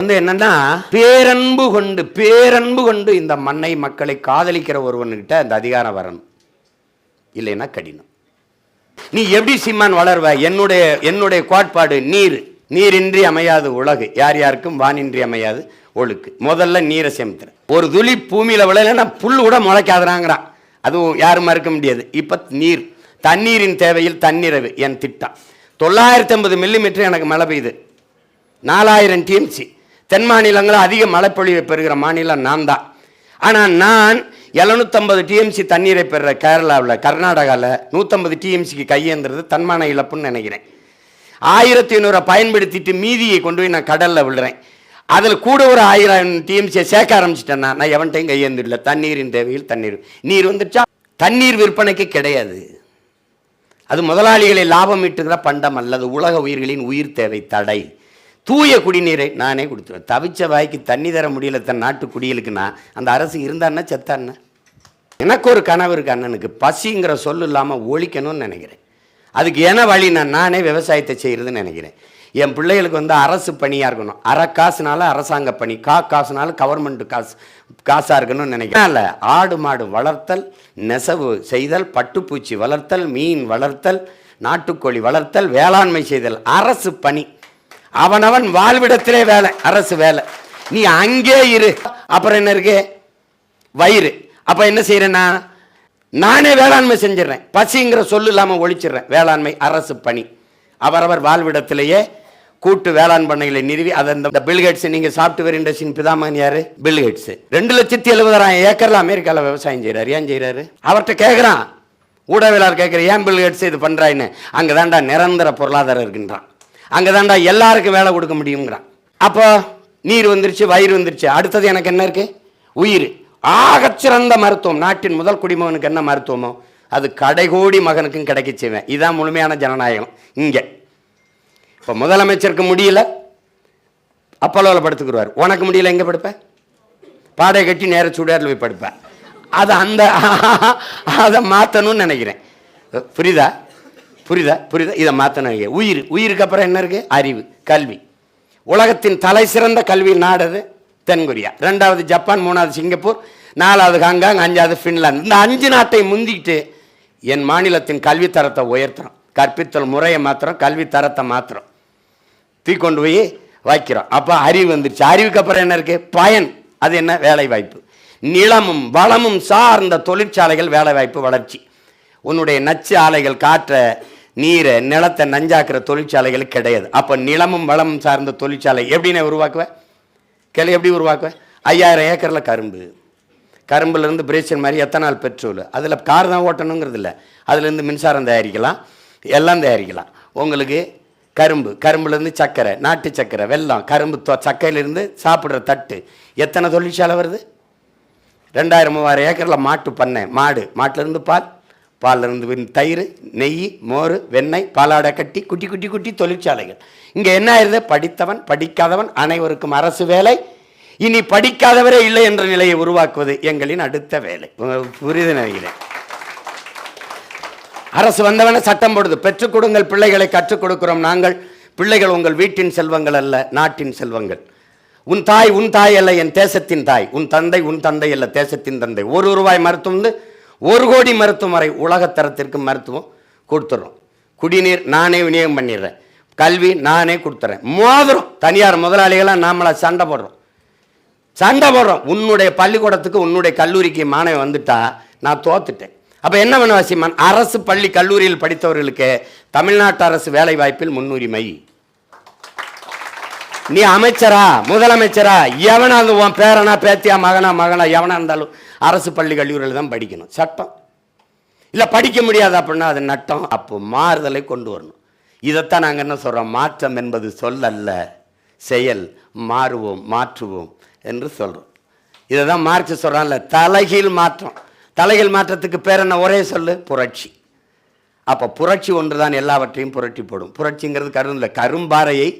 வந்து என்னன்னா பேரன்பு கொண்டு பேரன்பு கொண்டு இந்த மண்ணை மக்களை காதலிக்கிற ஒருவன்கிட்ட அந்த அதிகாரம் வரணும். இல்லைன்னா கடினம். நீ எப்படி சிம்மான் வளர்வ? என்னுடைய என்னுடைய கோட்பாடு நீர். நீரின்றி அமையாது உலகு. யார் யாருக்கும் வானின்றி அமையாது ஒழுக்கு. முதல்ல நீரை சேமித்துற ஒரு துளி பூமியில் விளையலன்னா புல் கூட முளைக்காதுறாங்கிறான். அதுவும் யாரும் மறுக்க முடியாது. இப்போ நீர். தண்ணீரின் தேவையில் தன்னிறைவு. என் திட்டம். தொள்ளாயிரத்தி ஐம்பது மில்லிமீட்டர் எனக்கு மழை பெய்யுது. நாலாயிரம் டிஎம்சி தென் மாநிலங்களில் அதிக மழைப்பொழிவை பெறுகிற மாநிலம் நான் தான் ஆனால் நான் எழுநூற்றம்பது டிஎம்சி தண்ணீரை பெறுற கேரளாவில் கர்நாடகாவில் நூற்றம்பது டிஎம்சிக்கு கையேந்துறது தன்மான இழப்புன்னு நினைக்கிறேன். ஆயிரத்தி ஐநூறை பயன்படுத்திட்டு மீதியை கொண்டு போய் நான் கடலில் விழுறேன். அதில் கூட ஒரு ஆயிரம் டிஎம்சியை சேர்க்க ஆரம்பிச்சிட்டேன்னா நான் எவன்ட்டையும் கையேந்துடல தண்ணீரின் தேவையில் தண்ணீர். நீர் வந்துச்சா தண்ணீர் விற்பனைக்கு கிடையாது. அது முதலாளிகளை லாபம் ஈட்டுகிற பண்டம் அல்லது உலக உயிர்களின் உயிர் தேவை தடை. தூய குடிநீரை நானே கொடுத்துருவேன். தவிச்ச வாய்க்கு தண்ணி தர முடியல தன் நாட்டு குடிகளுக்குன்னா அந்த அரசு இருந்தான்னா செத்தான்னா எனக்கு ஒரு கனவு இருக்கு அண்ணனுக்கு. பசிங்கிற சொல் இல்லாமல் ஒழிக்கணும்னு நினைக்கிறேன். அதுக்கு என்ன வழி நான் நானே விவசாயத்தை செய்கிறதுன்னு நினைக்கிறேன். என் பிள்ளைகளுக்கு வந்து அரசு பணியாக இருக்கணும். அரை காசுனால அரசாங்க பணி கா காசுனாலும் கவர்மெண்ட் காசு காசாக இருக்கணும்னு நினைக்கிறேன். இல்லை ஆடு மாடு வளர்த்தல் நெசவு செய்தல் பட்டுப்பூச்சி வளர்த்தல் மீன் வளர்த்தல் நாட்டுக்கோழி வளர்த்தல் வேளாண்மை செய்தல் அரசு பணி. அவனவன் வாழ்விடத்திலே வேலை அரசு வேலை. நீ அங்கே இரு. அப்புறம் என்ன இருக்கு? வயிறு. அப்ப என்ன செய்யறேன்னா நானே வேளாண்மை செஞ்சிடறேன். பசிங்கிற சொல்லு இல்லாமல் ஒழிச்சிடுறேன். வேளாண்மை அரசு பணி. அவரவர் வாழ்விடத்திலேயே கூட்டு வேளாண் பண்ணைகளை நிறுவி அதை இந்த பில்கேட்ஸ் நீங்கள் சாஃப்ட்வேர் இண்டஸ்ட்ரியின் பிதாமகன் யாரு? பில்கேட்ஸ் ரெண்டு லட்சத்தி எழுபதாயிரம் ஏக்கரில் அமெரிக்காவில் விவசாயம் செய்கிறார் ஏன் செய்கிறாரு அவர்கிட்ட கேட்குறான் ஊடகவியலாளர் கேட்குற ஏன் பில்கேட்ஸ் இது பண்ணுறாயின்னு அங்கே தாண்டா நிரந்தர பொருளாதாரம் இருக்கின்றான். அங்கதான்டா எல்லாருக்கும் வேலை கொடுக்க முடியுங்கிறான் அப்போ நீர் வந்துருச்சு வயிறு வந்துருச்சு. அடுத்தது எனக்கு என்ன இருக்கு? உயிர். ஆகச்சிறந்த மருத்துவம். நாட்டின் முதல் குடிமகனுக்கு என்ன மருத்துவமோ அது கடைகோடி மகனுக்கும் கிடைக்க செய்வேன். இதுதான் முழுமையான ஜனநாயகம். இங்கே. இப்போ முதலமைச்சருக்கு முடியல. அப்பலோவில் படுத்துக்குருவார். உனக்கு முடியல எங்கே படுப்பேன் பாடை கட்டி நேர சுடாரில் போய் படுப்பேன் அதை அந்த அதை மாற்றணும்னு நினைக்கிறேன். புரியுதா? புரியுதா? புரியுதா? இதை மாற்றணும் உயிர். உயிருக்கு அப்புறம் என்ன இருக்கு? அறிவு கல்வி. உலகத்தின் தலை சிறந்த கல்வி நாடு தென்கொரியா. ரெண்டாவது ஜப்பான் மூணாவது சிங்கப்பூர் நாலாவது ஹாங்காங் அஞ்சாவது ஃபின்லாந்து. இந்த அஞ்சு நாட்டை முந்திக்கிட்டு என் மாநிலத்தின் கல்வி தரத்தை உயர்த்துறோம் கற்பித்தல் முறையை மாத்திரம் கல்வித்தரத்தை மாத்திரம் தூக்கி போய் வைக்கிறோம். அப்போ அறிவு வந்துருச்சு. அறிவுக்கு அப்புறம் என்ன இருக்கு? பயன். அது என்ன? வேலை வாய்ப்பு நிலமும் வளமும் சார்ந்த தொழிற்சாலைகள் வேலை வாய்ப்பு வளர்ச்சி. உன்னுடைய நச்சு ஆலைகள் காற்ற நீரை நிலத்தை நஞ்சாக்குற தொழிற்சாலைகள் கிடையாது. அப்போ நிலமும் வளமும் சார்ந்த தொழிற்சாலை எப்படின்னு உருவாக்குவேன் கிளை எப்படி உருவாக்குவேன் ஐயாயிரம் ஏக்கரில் கரும்பு. கரும்புலேருந்து பிரேசன் மாதிரி எத்தனால் பெட்ரோல்? அதில் கார் தான் ஓட்டணுங்கிறது இல்லை. அதுலேருந்து மின்சாரம் தயாரிக்கலாம் எல்லாம் தயாரிக்கலாம். உங்களுக்கு கரும்பு கரும்புலேருந்து சக்கரை நாட்டு சக்கரை வெல்லம் கரும்பு தொ சக்கையிலேருந்து சாப்பிட்ற தட்டு. எத்தனை தொழிற்சாலை வருது? ரெண்டாயிரம் மூவாயிரம் ஏக்கரில் மாட்டு பண்ணை மாடு. மாட்டிலேருந்து பால். பாலிருந்து தயிர் நெய் மோர் வெண்ணெய் பாலாடை கட்டி குட்டி குட்டி குட்டி தொழிற்சாலைகள். இங்கே என்ன ஆயிருது படித்தவன் படிக்காதவன் அனைவருக்கும் அரசு வேலை. இனி படிக்காதவரே இல்லை என்ற நிலையை உருவாக்குவது எங்களின் அடுத்த வேலை. புரிது நினைக்கிறேன் அரசு வந்தவன சட்டம் போடுது. பெற்றுக் கொடுங்கள் பிள்ளைகளை கற்றுக் கொடுக்கிறோம் நாங்கள். பிள்ளைகள் உங்கள் வீட்டின் செல்வங்கள் அல்ல நாட்டின் செல்வங்கள். உன் தாய் உன் தாய் அல்ல என் தேசத்தின் தாய். உன் தந்தை உன் தந்தை அல்ல தேசத்தின் தந்தை. ஒரு ரூபாய் மருத்துவம் ஒரு கோடி மருத்துவம் உலகத்தரத்திற்கு மருத்துவம் கொடுத்துட்றோம் குடிநீர் நானே விநியோகம் பண்ணிடுறேன். கல்வி நானே கொடுத்துறேன். மோதிரம் தனியார் முதலாளிகளாக நாமளா சண்டை போடுறோம். சண்டை போடுறோம். உன்னுடைய பள்ளிக்கூடத்துக்கு உன்னுடைய கல்லூரிக்கு மாணவி வந்துட்டா நான் தோத்துட்டேன். அப்போ என்ன பண்ண வசிமான் அரசு பள்ளி கல்லூரியில் படித்தவர்களுக்கு தமிழ்நாட்டு அரசு வேலை வாய்ப்பில் முன்னுரிமை. நீ அமைச்சரா முதலமைச்சரா எவனா அந்த உன் பேரனா பேத்தியா மகனா மகனா எவனா இருந்தாலும் அரசு பள்ளி கல்லூரியில் தான் படிக்கணும். சட்டம். இல்லை படிக்க முடியாது அப்படின்னா அது நட்டம். அப்போ மாறுதலை கொண்டு வரணும். இதைத்தான் நாங்கள் என்ன சொல்கிறோம் மாற்றம் என்பது சொல் அல்ல செயல். மாறுவோம் மாற்றுவோம் என்று சொல்கிறோம் இதை தான் மார்க்ஸ் சொல்கிறான்ல தலைகீழ் மாற்றம். தலைகீழ் மாற்றத்துக்கு பேர் என்ன? ஒரே சொல்லு புரட்சி. அப்போ புரட்சி ஒன்று தான் எல்லாவற்றையும் புரட்டி போடும். புரட்சிங்கிறது கரும் இல்லை கரும்பாறையை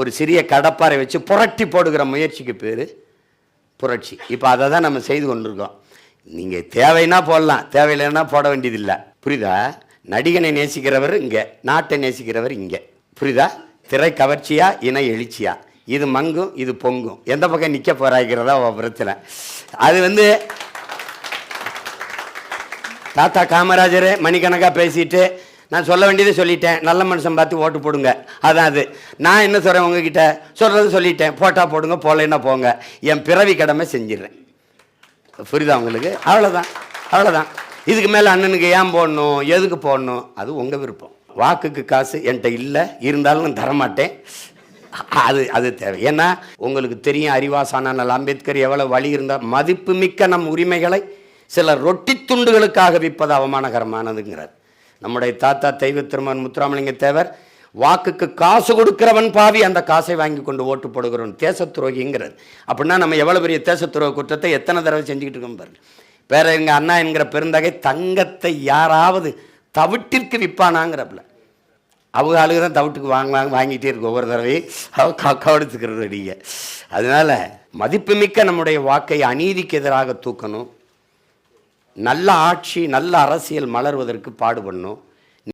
ஒரு சிறிய கடப்பாறை வச்சு புரட்டி போடுகிற முயற்சிக்கு பேர் புரட்சி. இப்போ அதை தான் நம்ம செய்து கொண்டிருக்கோம். நீங்கள் தேவைன்னா போடலாம் தேவையில்லைன்னா போட வேண்டியதில்லை. புரியுதா? நடிகனை நேசிக்கிறவர் இங்கே நாட்டை நேசிக்கிறவர் இங்கே. புரியுதா? திரை கவர்ச்சியா இன எழுச்சியா? இது மங்கும் இது பொங்கும். எந்த பக்கம் நிற்க போறாங்கிறதா பிரச்சனை. அது வந்து தாத்தா காமராஜர் மணிக்கணக்காக பேசிட்டு நான் சொல்ல வேண்டியதை சொல்லிட்டேன். நல்ல மனுஷன் பார்த்து ஓட்டு போடுங்க. அதான் அது. நான் என்ன சொல்கிறேன் உங்ககிட்ட? சொல்கிறது சொல்லிட்டேன். போட்டால் போடுங்க போகலைன்னா போங்க. என் பிறவி கடமை செஞ்சிடறேன். புரியுதா உங்களுக்கு? அவ்வளோதான் அவ்வளோதான் இதுக்கு மேலே அண்ணனுக்கு ஏன் போடணும்? எதுக்கு போடணும்? அது உங்கள் விருப்பம். வாக்குக்கு காசு என்கிட்ட இல்லை. இருந்தாலும் நான் தரமாட்டேன். அது அது தேவை. ஏன்னா உங்களுக்கு தெரியும் அறிவாசானால் அம்பேத்கர் எவ்வளோ வழி இருந்தால் மதிப்புமிக்க நம் உரிமைகளை சில ரொட்டி துண்டுகளுக்காக விற்பது அவமானகரமானதுங்கிறார். நம்முடைய தாத்தா தெய்வ திருமன் முத்துராமலிங்க தேவர் வாக்குக்கு காசு கொடுக்கிறவன் பாவி அந்த காசை வாங்கி கொண்டு ஓட்டு போடுகிறவன் தேசத்துரோகிங்கிறது. அப்படின்னா நம்ம எவ்வளோ பெரிய தேசத்துரோக குற்றத்தை எத்தனை தடவை செஞ்சுக்கிட்டு இருக்கோம் பாருங்க. வேற எங்கள் அண்ணா என்கிற பெருந்தகை தங்கத்தை யாராவது தவிட்டிற்கு விற்பானாங்கிறப்பல. அவங்க ஆளுக்கு தான் தவிட்டுக்கு வாங்குவாங்க வாங்கிட்டே இருக்கு ஒவ்வொரு தடவையும். அவ காக்காவடுத்துக்கிறது நீங்கள் அதனால மதிப்புமிக்க நம்முடைய வாக்கை அநீதிக்கு எதிராக தூக்கணும். நல்ல ஆட்சி நல்ல அரசியல் மலர்வதற்கு பாடுபடணும்.